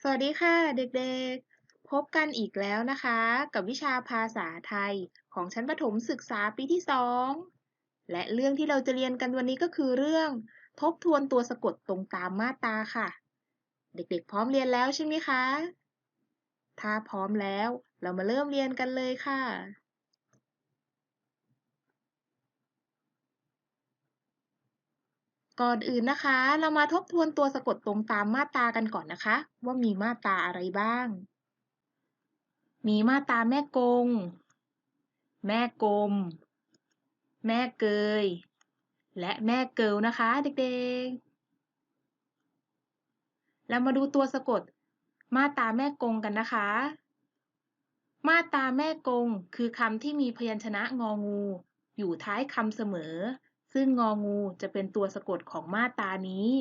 สวัสดีค่ะเด็กๆ พบกันอีกแล้วนะคะ กับวิชาภาษาไทยของชั้นประถมศึกษาปีที่ 2 และเรื่องที่เราจะเรียนกันวันนี้ก็คือเรื่อง ทบทวนตัวสะกดตรงตามมาตราค่ะ เด็กๆ พร้อมเรียนแล้วใช่ไหมคะ ถ้าพร้อมแล้วเรามาเริ่มเรียนกันเลยค่ะ ก่อนอื่นนะคะ เรามาทบทวนตัวสะกดตรงตามมาตรากันก่อนนะคะ ว่ามีมาตราอะไรบ้าง มีมาตราแม่กง แม่กลม แม่เกย และแม่เกิลนะคะเด็กๆ เรามาดูตัวสะกด มาตราแม่กงกันนะคะ มาตราแม่กง คือคำที่มีพยัญชนะงองู อยู่ท้ายคำเสมอ ซึ่งงองูจะเป็นตัวสะกดของมาตรานี้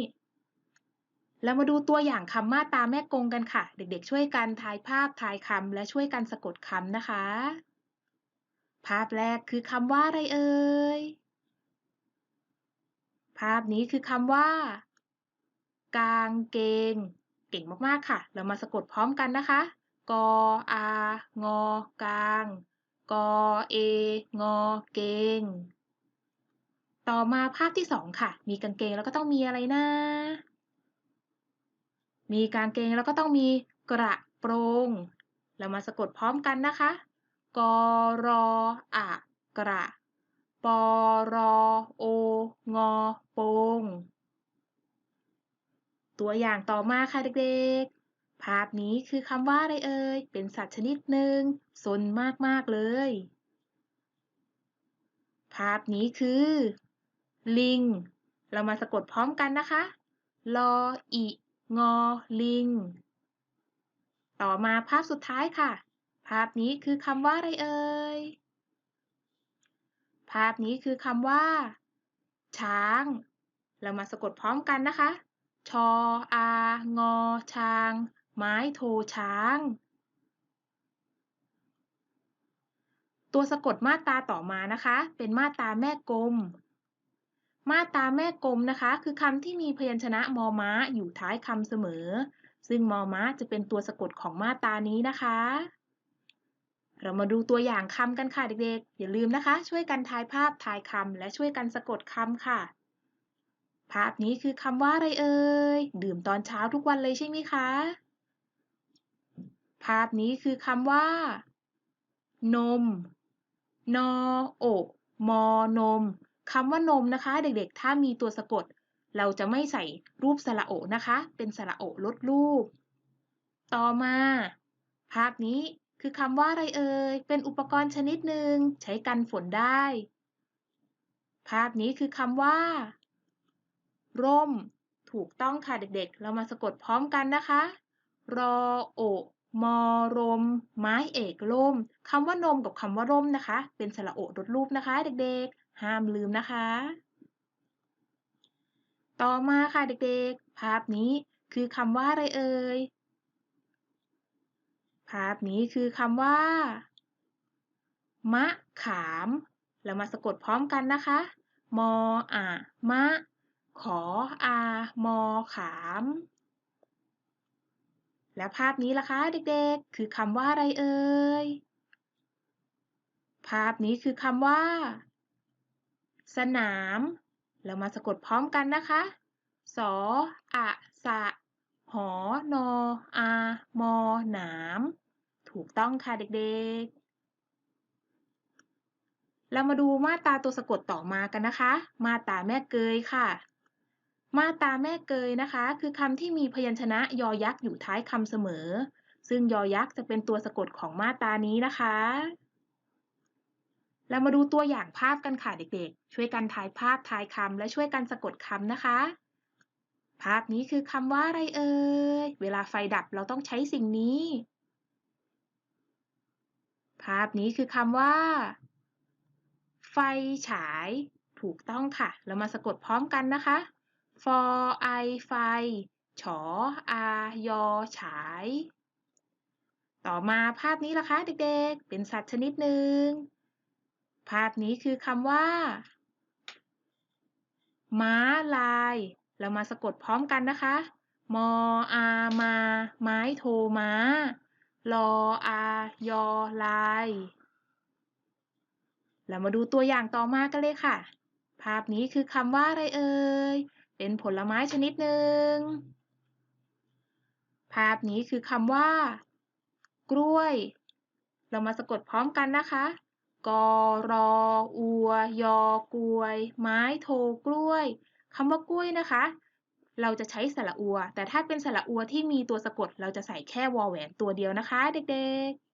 เรามาดูตัวอย่างคำมาตราแม่กงกันค่ะ เด็กๆ ช่วยกันทายภาพทายคำและช่วยกันสะกดคำนะคะ ภาพแรกคือคำว่าอะไรเอ่ย ภาพนี้คือคำว่า กางเกง เก่งมากๆค่ะ เรามาสะกดพร้อมกันนะคะกออางอกาง กอเองอเกง ต่อมาภาพที่สองค่ะ มีกางเกงแล้วก็ต้องมีอะไรนะ มีกางเกงแล้วก็ต้องมีกระโปรง เรามาสะกดพร้อมกันนะคะ กรออะกระปรอโองอโปง ตัวอย่างต่อมาค่ะเด็กๆ ภาพนี้คือคำว่าอะไรเอ่ย เป็นสัตว์ชนิดหนึ่งซนมากๆเลย ภาพนี้คือ ลิง เรามาสะกดพร้อมกันนะคะ ลออิงอลิง ต่อมาภาพสุดท้ายค่ะ ภาพนี้คือคำว่าอะไรเอ่ย ภาพนี้คือคำว่า ช้าง เรามาสะกดพร้อมกันนะคะ ชออางอช้าง ไม้โทช้าง ตัวสะกดมาตราต่อมานะคะ เป็นมาตราแม่กลม มาตราแม่กลมนะคะ คือคำที่มีพยัญชนะมอม้าอยู่ท้ายคำเสมอ ซึ่งมอม้าจะเป็นตัวสะกดของมาตรานี้นะคะ เรามาดูตัวอย่างคำกันค่ะเด็กๆ อย่าลืมนะคะ ช่วยกันทายภาพทายคำและช่วยกันสะกดคำค่ะ ภาพนี้คือคำว่าอะไรเอ่ย ดื่มตอนเช้าทุกวันเลยใช่ไหมคะ ภาพนี้คือคำว่า นม นอโอมอนม คำว่านมนะคะ เด็กๆ ถ้ามีตัวสะกด เราจะไม่ใส่รูปสระโอนะคะ เป็นสระโอลดรูป ต่อมา ภาพนี้คือคำว่าอะไรเอ่ย เป็นอุปกรณ์ชนิดหนึ่งใช้กันฝนได้ ภาพนี้คือคำว่า ร่ม ถูกต้องค่ะเด็กๆ เรามาสะกดพร้อมกันนะคะ รอโอมอรม ไม้เอกล่มคำว่านมกับคำว่าร่มนะคะ เป็นสระโอลดรูปนะคะ เด็กๆ ห้ามลืมนะคะ ต่อมาค่ะเด็กๆ ภาพนี้คือคำว่าอะไรเอ่ย ภาพนี้คือคำว่า มะขาม เรามาสะกดพร้อมกันนะคะ มออะ มะ ขออา มอขาม และภาพนี้ล่ะคะเด็กๆ คือคำว่าอะไรเอ่ย ภาพนี้คือคำว่า สนาม เรามาสะกดพร้อมกันนะคะ สออะสะ หอนออา มอ หนาม ถูกต้องค่ะเด็กๆ เรามาดูมาตาตัวสะกดต่อมากันนะคะ มาตาแม่เกยค่ะ มาตาแม่เกยนะคะ คือคำที่มีพยัญชนะยอยักษ์อยู่ท้ายคำเสมอ ซึ่งยอยักษ์จะเป็นตัวสะกดของมาตานี้นะคะ เรามาดูตัวอย่างภาพกันค่ะเด็กๆ ช่วยกันทายภาพทายคำและช่วยกันสะกดคำนะคะ ภาพนี้คือคำว่าอะไรเอ่ย เวลาไฟดับเราต้องใช้สิ่งนี้ ภาพนี้คือคำว่า ไฟฉาย ถูกต้องค่ะ เรามาสะกดพร้อมกันนะคะ ฟอไอไฟ ฉออายอฉายต่อมาภาพนี้ล่ะคะเด็กๆ เป็นสัตว์ชนิดหนึ่ง ภาพนี้คือคำว่า ม้าลาย เรามาสะกดพร้อมกันนะคะ มออามา ไม้โทม้า ลออายอลาย เรามาดูตัวอย่างต่อมากันเลยค่ะ ภาพนี้คือคำว่าอะไรเอ่ย เป็นผลไม้ชนิดหนึ่ง ภาพนี้คือคำว่า กล้วย เรามาสะกดพร้อมกันนะคะ กรออัวยอกล้วย ไม้โทกล้วยคำว่ากล้วยนะคะ เราจะใช้สระอัว แต่ถ้าเป็นสระอัวที่มีตัวสะกด เราจะใส่แค่วอแหวนตัวเดียวนะคะ เด็กๆ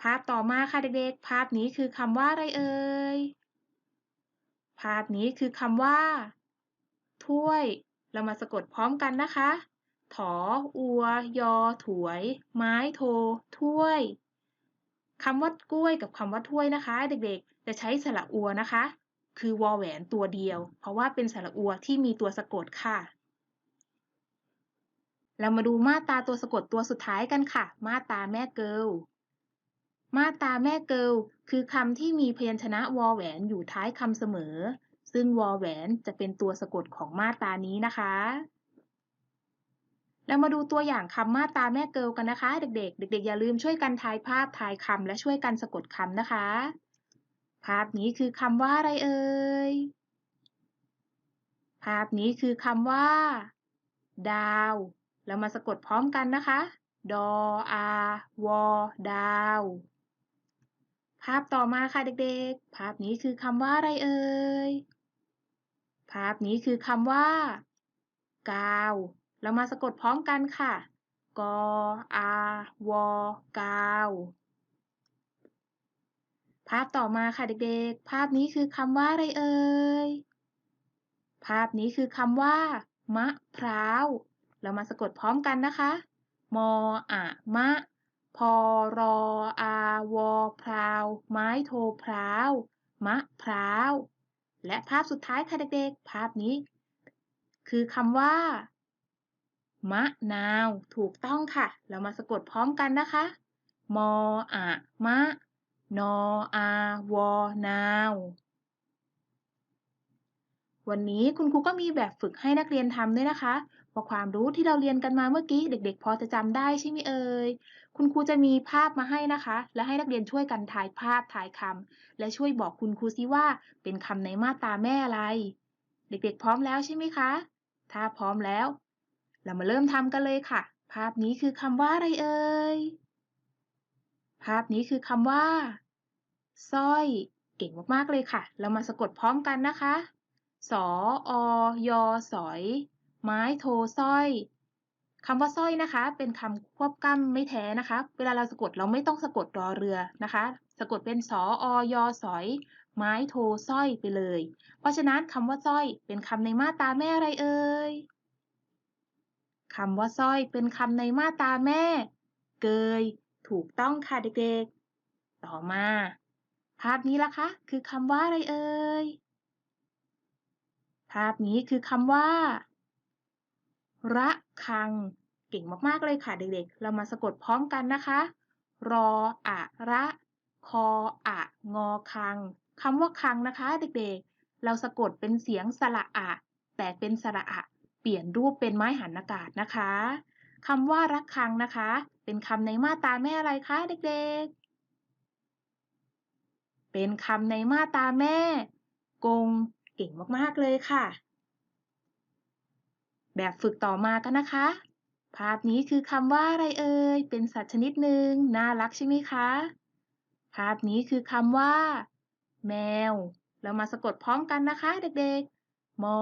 ภาพต่อมาค่ะเด็กๆ ภาพนี้คือคำว่าอะไรเอ่ย ภาพนี้คือคำว่า ถ้วย เรามาสะกดพร้อมกันนะคะถออัว ยอ ถวย ไม้โท ถ้วย คำว่ากล้วยกับคำว่าถ้วยนะคะ เด็กๆ จะใช้สระอัวนะคะ คือวอแหวนตัวเดียว เพราะว่าเป็นสระอัวที่มีตัวสะกดค่ะ เรามาดูมาตาตัวสะกดตัวสุดท้ายกันค่ะ มาตาแม่เกิลมาตาแม่เกิลคือคำที่มีพยัญชนะวอแหวนอยู่ท้ายคำเสมอ ซึ่งวอแหวนจะเป็นตัวสะกดของมาตานี้นะคะ เรามาดูตัวอย่างคำมาตาแม่เกิลกันนะคะ เด็กๆ เด็ก ๆ อย่าลืมช่วยกันทายภาพทายคำและช่วยกันสะกดคำนะคะ ภาพนี้คือคำว่าอะไรเอ่ย ภาพนี้คือคำว่า ดาว เรามาสะกดพร้อมกันนะคะ ดออาวอดาว ภาพต่อมาค่ะเด็กๆ ภาพนี้คือคำว่าอะไรเอ่ย ภาพนี้คือคำว่า กาว เรามาสะกดพร้อมกันค่ะ กอาวกาว ภาพต่อมาค่ะเด็กๆ ภาพนี้คือคำว่าอะไรเอ่ย ภาพนี้คือคำว่า มะพร้าว เรามาสะกดพร้อมกันนะคะ มออะมะ พอรออาวพราว ไม้โทพร้าว มะพร้าว และภาพสุดท้ายค่ะเด็กๆ ภาพนี้ คือคำว่า มะนาว ถูกต้องค่ะ เรามาสะกดพร้อมกันนะคะ มออะมะ นออาวอนาว วันนี้คุณครูก็มีแบบฝึกให้นักเรียนทำด้วยนะคะพอความรู้ที่เราเรียนกันมาเมื่อกี้ เด็ก ๆ พอจะจำได้ใช่ไหมเอ่ย คุณครูจะมีภาพมาให้นะคะ และให้นักเรียนช่วยกันถ่ายภาพถ่ายคำและช่วยบอกคุณครูซิว่าเป็นคำในมาตราแม่อะไร เด็กๆ พร้อมแล้วใช่ไหมคะ ถ้าพร้อมแล้ว เรามาเริ่มทำกันเลยค่ะ ภาพนี้คือคำว่าอะไรเอ่ย ภาพนี้คือคำว่าสร้อย เก่งมากๆเลยค่ะ เรามาสะกดพร้อมกันนะคะ สออยอสอย ไม้โทสร้อยคำว่าสร้อยนะคะ เป็นคำควบกล้ำไม่แท้นะคะ เวลาเราสะกดเราไม่ต้องสะกดรอเรือนะคะ สะกดเป็นสออยอสอย ไม้โทสร้อยไปเลย เพราะฉะนั้นคำว่าสร้อยเป็นคำในมาตราแม่อะไรเอ่ย คำว่าสร้อยเป็นคำในมาตราแม่ เกย ถูกต้องค่ะเด็กๆ ต่อมา ภาพนี้ล่ะคะ คือคำว่าอะไรเอ่ย ภาพนี้คือคำว่า ระคัง เก่งมากๆเลยค่ะเด็กๆ เรามาสะกดพร้อมกันนะคะ รออะระ คออะงอคังคำว่าคังนะคะ เด็กๆ เราสะกดเป็นเสียงสระอะ แต่เป็นสระอะ เปลี่ยนรูปเป็นไม้หันอากาศนะคะคำว่ารักคังนะคะ เป็นคำในมาตราแม่อะไรคะเด็กๆ เป็นคำในมาตราแม่ กง เก่งมากๆเลยค่ะ แบบฝึกต่อมากันนะคะ ภาพนี้คือคำว่าอะไรเอ่ย เป็นสัตว์ชนิดหนึ่งน่ารักใช่ไหมคะ ภาพนี้คือคำว่า แมว เรามาสะกดพร้อมกันนะคะเด็ก มอ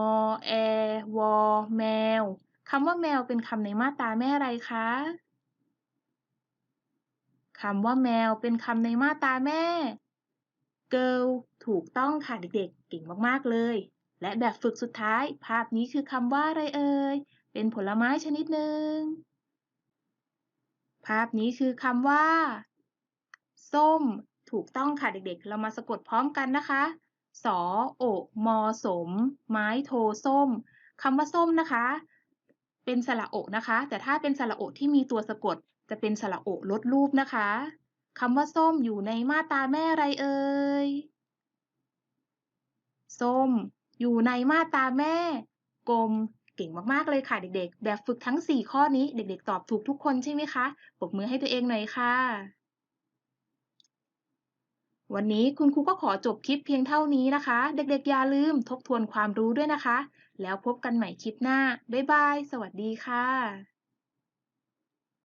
แอ วอ แมว คำว่าแมวเป็นคำในมาตราแม่อะไรคะ คำว่าแมวเป็นคำในมาตราแม่ girl ถูกต้องค่ะเด็กๆ เก่งมากๆเลย และแบบฝึกสุดท้าย ภาพนี้คือคำว่าอะไรเอ่ย เป็นผลไม้ชนิดหนึ่ง ภาพนี้คือคำว่า ส้ม ถูกต้องค่ะเด็กๆ เรามาสะกดพร้อมกันนะคะ สอโอมอสม ไม้โทส้มคำว่าส้มนะคะ เป็นสระโอนะคะ แต่ถ้าเป็นสระโอที่มีตัวสะกด จะเป็นสระโอลดรูปนะคะคำว่าส้มอยู่ในมาตราแม่อะไรเอ่ยส้ม อยู่ในมาตราแม่ กลมเก่งมากๆเลยค่ะเด็กๆ แบบฝึกทั้ง 4 ข้อนี้เด็กๆ ตอบถูกทุกคนใช่ไหมคะปรบมือให้ตัวเองหน่อยค่ะ วันนี้คุณครูก็ขอจบคลิปเพียงเท่านี้นะคะ เด็กๆอย่าลืมทบทวนความรู้ด้วยนะคะ แล้วพบกันใหม่คลิปหน้า บ๊ายบาย สวัสดีค่ะ